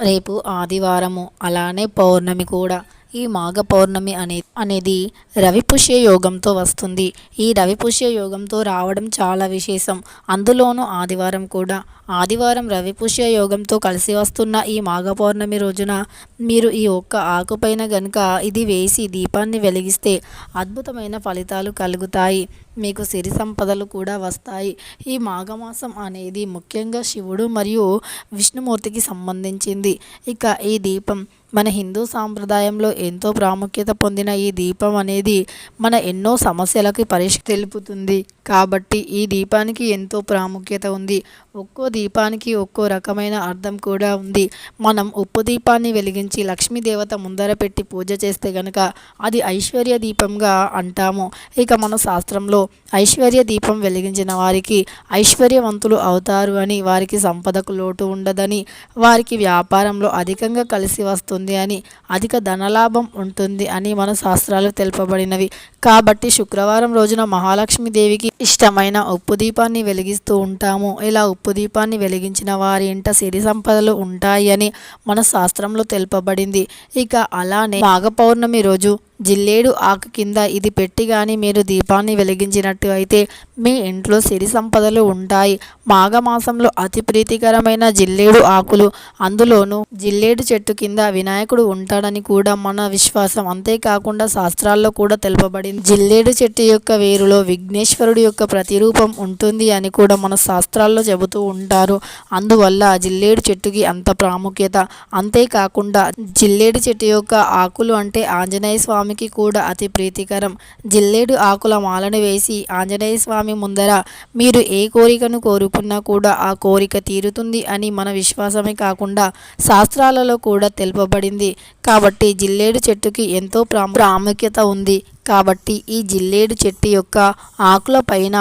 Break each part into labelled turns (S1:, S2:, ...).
S1: రేపు ఆదివారము అలానే పౌర్ణమి కూడా. ఈ మాఘ పౌర్ణమి అనే అనేది రవిపుష్య యోగంతో వస్తుంది. ఈ రవిపుష్య యోగంతో రావడం చాలా విశేషం. అందులోనూ ఆదివారం కూడా ఆదివారం రవిపుష్య యోగంతో కలిసి వస్తున్న ఈ మాఘ పౌర్ణమి రోజున మీరు ఈ ఒక్క ఆకుపైన గనుక ఇది వేసి దీపాన్ని వెలిగిస్తే అద్భుతమైన ఫలితాలు కలుగుతాయి. మీకు సిరి సంపదలు కూడా వస్తాయి. ఈ మాఘమాసం అనేది ముఖ్యంగా శివుడు మరియు విష్ణుమూర్తికి సంబంధించింది. ఇక ఈ దీపం మన హిందూ సాంప్రదాయంలో ఎంతో ప్రాముఖ్యత పొందిన ఈ దీపం అనేది మన ఎన్నో సమస్యలకి పరిష్క తెలుపుతుంది కాబట్టి ఈ దీపానికి ఎంతో ప్రాముఖ్యత ఉంది. ఒక్కో దీపానికి ఒక్కో రకమైన అర్థం కూడా ఉంది. మనం ఉప్పు దీపాన్ని వెలిగించి లక్ష్మీ దేవత ముందర పెట్టి పూజ చేస్తే గనక అది ఐశ్వర్య దీపంగా అంటాము. ఇక మన శాస్త్రంలో ఐశ్వర్య దీపం వెలిగించిన వారికి ఐశ్వర్యవంతులు అవుతారు అని వారికి సంపదకు లోటు ఉండదని వారికి వ్యాపారంలో అధికంగా కలిసి వస్తుంది అని అధిక ధనలాభం ఉంటుంది అని మన శాస్త్రాలు తెలుపబడినవి. కాబట్టి శుక్రవారం రోజున మహాలక్ష్మీదేవికి ఇష్టమైన ఉప్పు దీపాన్ని వెలిగిస్తూ ఉంటాము. ఇలా ఉప్పు దీపాన్ని వెలిగించిన వారి ఇంట సిరి సంపదలు ఉంటాయని మన శాస్త్రంలో తెలుపబడింది. ఇక అలానే మాఘ పౌర్ణమి రోజు జిల్లేడు ఆకు కింద ఇది పెట్టి కానీ మీరు దీపాన్ని వెలిగించినట్టు అయితే మీ ఇంట్లో సిరి సంపదలు ఉంటాయి. మాఘమాసంలో అతి ప్రీతికరమైన జిల్లేడు ఆకులు. అందులోనూ జిల్లేడు చెట్టు కింద వినాయకుడు ఉంటాడని కూడా మన విశ్వాసం. అంతేకాకుండా శాస్త్రాల్లో కూడా తెలుపబడింది. జిల్లేడు చెట్టు యొక్క వేరులో విఘ్నేశ్వరుడు యొక్క ప్రతిరూపం ఉంటుంది అని కూడా మన శాస్త్రాల్లో చెబుతూ ఉంటారు. అందువల్ల జిల్లేడు చెట్టుకి అంత ప్రాముఖ్యత. అంతేకాకుండా జిల్లేడు చెట్టు యొక్క ఆకులు అంటే ఆంజనేయ స్వామి స్వామికి కూడా అతి ప్రీతికరం. జిల్లేడు ఆకుల మాలను వేసి ఆంజనేయ స్వామి ముందర మీరు ఏ కోరికను కోరుకున్నా కూడా ఆ కోరిక తీరుతుంది అని మన విశ్వాసమే కాకుండా శాస్త్రాలలో కూడా తెలుపబడింది. కాబట్టి జిల్లేడు చెట్టుకి ఎంతో ప్రాముఖ్యత ఉంది. కాబట్టి ఈ జిల్లేడు చెట్టు యొక్క ఆకుల పైన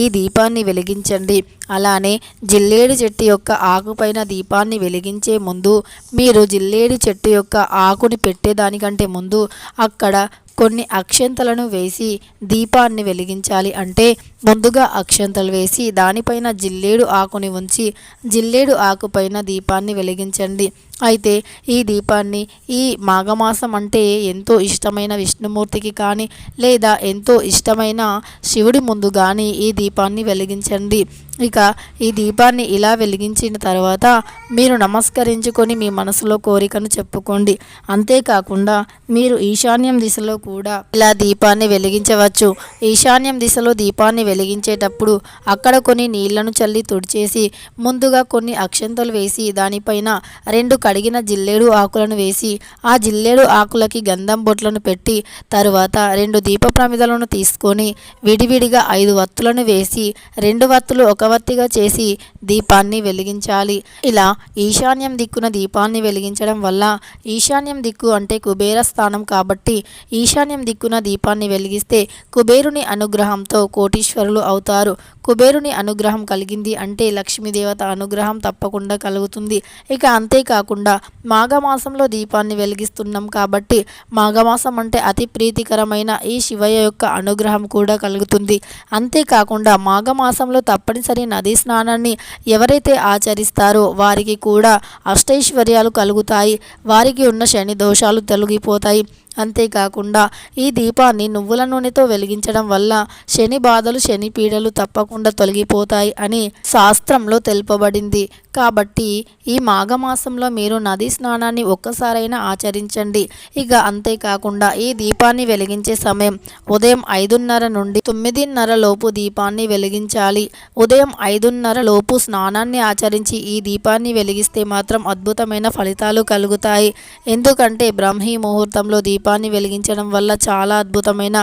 S1: ఈ దీపాన్ని వెలిగించండి. అలానే జిల్లేడు చెట్టు యొక్క ఆకుపైన దీపాన్ని వెలిగించే ముందు మీరు జిల్లేడు చెట్టు యొక్క ఆకుని పెట్టేదానికంటే ముందు అక్కడ కొన్ని అక్షంతలను వేసి దీపాన్ని వెలిగించాలి. అంటే ముందుగా అక్షంతలు వేసి దానిపైన జిల్లేడు ఆకుని ఉంచి జిల్లేడు ఆకుపైన దీపాన్ని వెలిగించండి. అయితే ఈ దీపాన్ని ఈ మాఘమాసం అంటే ఎంతో ఇష్టమైన విష్ణుమూర్తికి కానీ లేదా ఎంతో ఇష్టమైన శివుడి ముందు కానీ ఈ దీపాన్ని వెలిగించండి. ఇక ఈ దీపాన్ని ఇలా వెలిగించిన తర్వాత మీరు నమస్కరించుకొని మీ మనసులో కోరికను చెప్పుకోండి. అంతేకాకుండా మీరు ఈశాన్యం దిశలో కూడా ఇలా దీపాన్ని వెలిగించవచ్చు. ఈశాన్యం దిశలో దీపాన్ని వెలిగించేటప్పుడు అక్కడ కొన్ని నీళ్ళను చల్లి తుడిచేసి ముందుగా కొన్ని అక్షంతలు వేసి దానిపైన రెండు కడిగిన జిల్లేడు ఆకులను వేసి ఆ జిల్లేడు ఆకులకి గంధం బొట్లను పెట్టి తరువాత రెండు దీప ప్రమిదలను తీసుకొని విడివిడిగా ఐదు వత్తులను వేసి రెండు వత్తులు ఒక వత్తిగా చేసి దీపాన్ని వెలిగించాలి. ఇలా ఈశాన్యం దిక్కున దీపాన్ని వెలిగించడం వల్ల ఈశాన్యం దిక్కు అంటే కుబేర స్థానం కాబట్టి ఈశాన్యం దిక్కున దీపాన్ని వెలిగిస్తే కుబేరుని అనుగ్రహంతో కోటీశ్వరులు అవుతారు. కుబేరుని అనుగ్రహం కలిగింది అంటే లక్ష్మీదేవత అనుగ్రహం తప్పకుండా కలుగుతుంది. ఇక అంతేకాకుండా మాఘమాసంలో దీపాన్ని వెలిగిస్తున్నాం కాబట్టి మాఘమాసం అంటే అతి ప్రీతికరమైన ఈ శివయ్య యొక్క అనుగ్రహం కూడా కలుగుతుంది. అంతేకాకుండా మాఘమాసంలో తప్పనిసరి నదీ స్నానాన్ని ఎవరైతే ఆచరిస్తారో వారికి కూడా అష్టైశ్వర్యాలు కలుగుతాయి. వారికి ఉన్న శని దోషాలు తొలగిపోతాయి. అంతేకాకుండా ఈ దీపాన్ని నువ్వుల నూనెతో వెలిగించడం వల్ల శని బాధలు శని పీడలు తప్పకుండా తొలగిపోతాయి అని శాస్త్రంలో తెలుపబడింది. కాబట్టి ఈ మాఘమాసంలో మీరు నదీ స్నానాన్ని ఒక్కసారైనా ఆచరించండి. ఇక అంతేకాకుండా ఈ దీపాన్ని వెలిగించే సమయం ఉదయం ఐదున్నర నుండి తొమ్మిదిన్నర లోపు దీపాన్ని వెలిగించాలి. ఉదయం ఐదున్నర లోపు స్నానాన్ని ఆచరించి ఈ దీపాన్ని వెలిగిస్తే మాత్రం అద్భుతమైన ఫలితాలు కలుగుతాయి. ఎందుకంటే బ్రహ్మీ ముహూర్తంలో దీపాన్ని వెలిగించడం వల్ల చాలా అద్భుతమైన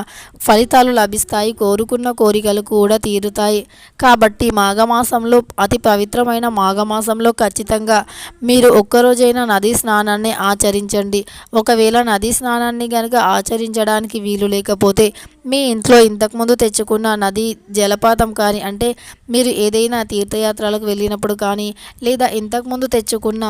S1: ఫలితాలు లభిస్తాయి కోరుకున్న కోరికలు కూడా తీరుతాయి. కాబట్టి మాఘమాసంలో అతి పవిత్రమైన మాఘమాసంలో మాసంలో ఖచ్చితంగా మీరు ఒక్కరోజైనా నదీ స్నానాన్ని ఆచరించండి. ఒకవేళ నదీ స్నానాన్ని కనుక ఆచరించడానికి వీలు లేకపోతే మీ ఇంట్లో ఇంతకుముందు తెచ్చుకున్న నది జలపాతం కానీ అంటే మీరు ఏదైనా తీర్థయాత్రలకు వెళ్ళినప్పుడు కానీ లేదా ఇంతకుముందు తెచ్చుకున్న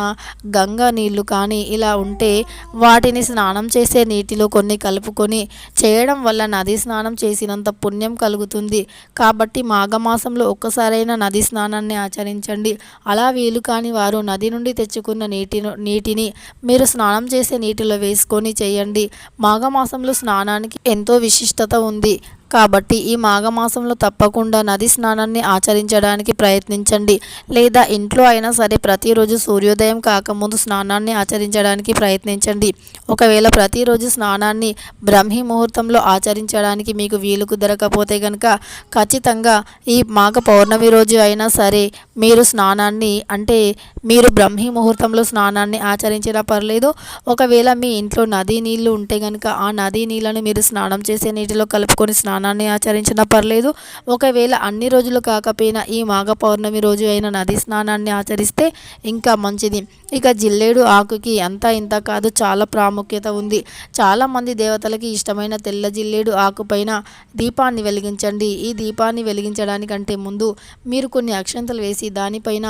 S1: గంగా నీళ్ళు కానీ ఇలా ఉంటే వాటిని స్నానం చేసే నీటిలో కొన్ని కలుపుకొని చేయడం వల్ల నది స్నానం చేసినంత పుణ్యం కలుగుతుంది. కాబట్టి మాఘమాసంలో ఒక్కసారైనా నది స్నానాన్ని ఆచరించండి. అలా వీలు కాని వారు నది నుండి తెచ్చుకున్న నీటిని నీటిని మీరు స్నానం చేసే నీటిలో వేసుకొని చేయండి. మాఘమాసంలో స్నానానికి ఎంతో విశిష్టత ఉంది. కాబట్టి ఈ మాఘమాసంలో తప్పకుండా నది స్నానాన్ని ఆచరించడానికి ప్రయత్నించండి. లేదా ఇంట్లో అయినా సరే ప్రతిరోజు సూర్యోదయం కాకముందు స్నానాన్ని ఆచరించడానికి ప్రయత్నించండి. ఒకవేళ ప్రతిరోజు స్నానాన్ని బ్రహ్మీ ముహూర్తంలో ఆచరించడానికి మీకు వీలు కుదరకపోతే కనుక ఖచ్చితంగా ఈ మాఘ పౌర్ణమి రోజు అయినా సరే మీరు స్నానాన్ని అంటే మీరు బ్రహ్మీ ముహూర్తంలో స్నానాన్ని ఆచరించినా పర్లేదు. ఒకవేళ మీ ఇంట్లో నదీ నీళ్ళు ఉంటే కనుక ఆ నదీ నీళ్ళను మీరు స్నానం చేసే నీటిలో కలుపుకొని స్నానం స్నానాన్ని ఆచరించినా పర్లేదు. ఒకవేళ అన్ని రోజులు కాకపోయినా ఈ మాఘ పౌర్ణమి రోజు అయిన నది స్నానాన్ని ఆచరిస్తే ఇంకా మంచిది. ఇక జిల్లేడు ఆకుకి అంత ఇంత కాదు చాలా ప్రాముఖ్యత ఉంది. చాలామంది దేవతలకి ఇష్టమైన తెల్ల జిల్లేడు ఆకుపైన దీపాన్ని వెలిగించండి. ఈ దీపాన్ని వెలిగించడానికంటే ముందు మీరు కొన్ని అక్షంతలు వేసి దానిపైన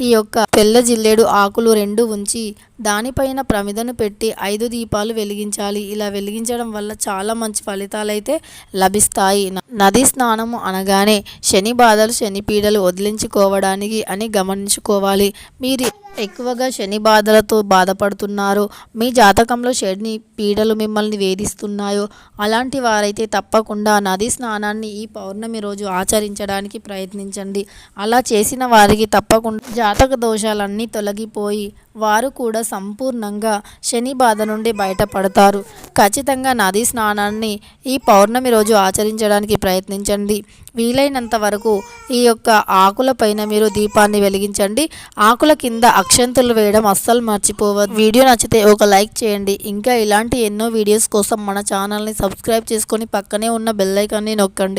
S1: ఈ యొక్క తెల్ల జిల్లేడు ఆకులు రెండు ఉంచి దానిపైన ప్రమిదను పెట్టి ఐదు దీపాలు వెలిగించాలి. ఇలా వెలిగించడం వల్ల చాలా మంచి ఫలితాలు అయితే లభిస్తాయి నది స్నానము అనగానే శని బాధలు శని పీడలు వదిలించుకోవడానికి అని గమనించుకోవాలి. మీరు ఎక్కువగా శని బాధలతో బాధపడుతున్నారు. మీ జాతకంలో శని పీడలు మిమ్మల్ని వేధిస్తున్నాయో? అలాంటి వారైతే తప్పకుండా నది స్నానాన్ని ఈ పౌర్ణమి రోజు ఆచరించడానికి ప్రయత్నించండి. అలా చేసిన వారికి తప్పకుండా జాతక దోషాలన్నీ తొలగిపోయి వారు కూడా సంపూర్ణంగా శని బాధ నుండి బయటపడతారు. ఖచ్చితంగా నది స్నానాన్ని ఈ పౌర్ణమి రోజు ఆచరించడానికి ప్రయత్నించండి. వీలైనంత వరకు ఈ యొక్క ఆకుల పైన మీరు దీపాన్ని వెలిగించండి. ఆకుల కింద అక్షంతులు వేయడం అస్సలు మర్చిపోవద్దు. వీడియో నచ్చితే ఒక లైక్ చేయండి. ఇంకా ఇలాంటి ఎన్నో వీడియోస్ కోసం మన ఛానల్ని సబ్స్క్రైబ్ చేసుకొని పక్కనే ఉన్న బెల్లైకాన్ని నొక్కండి.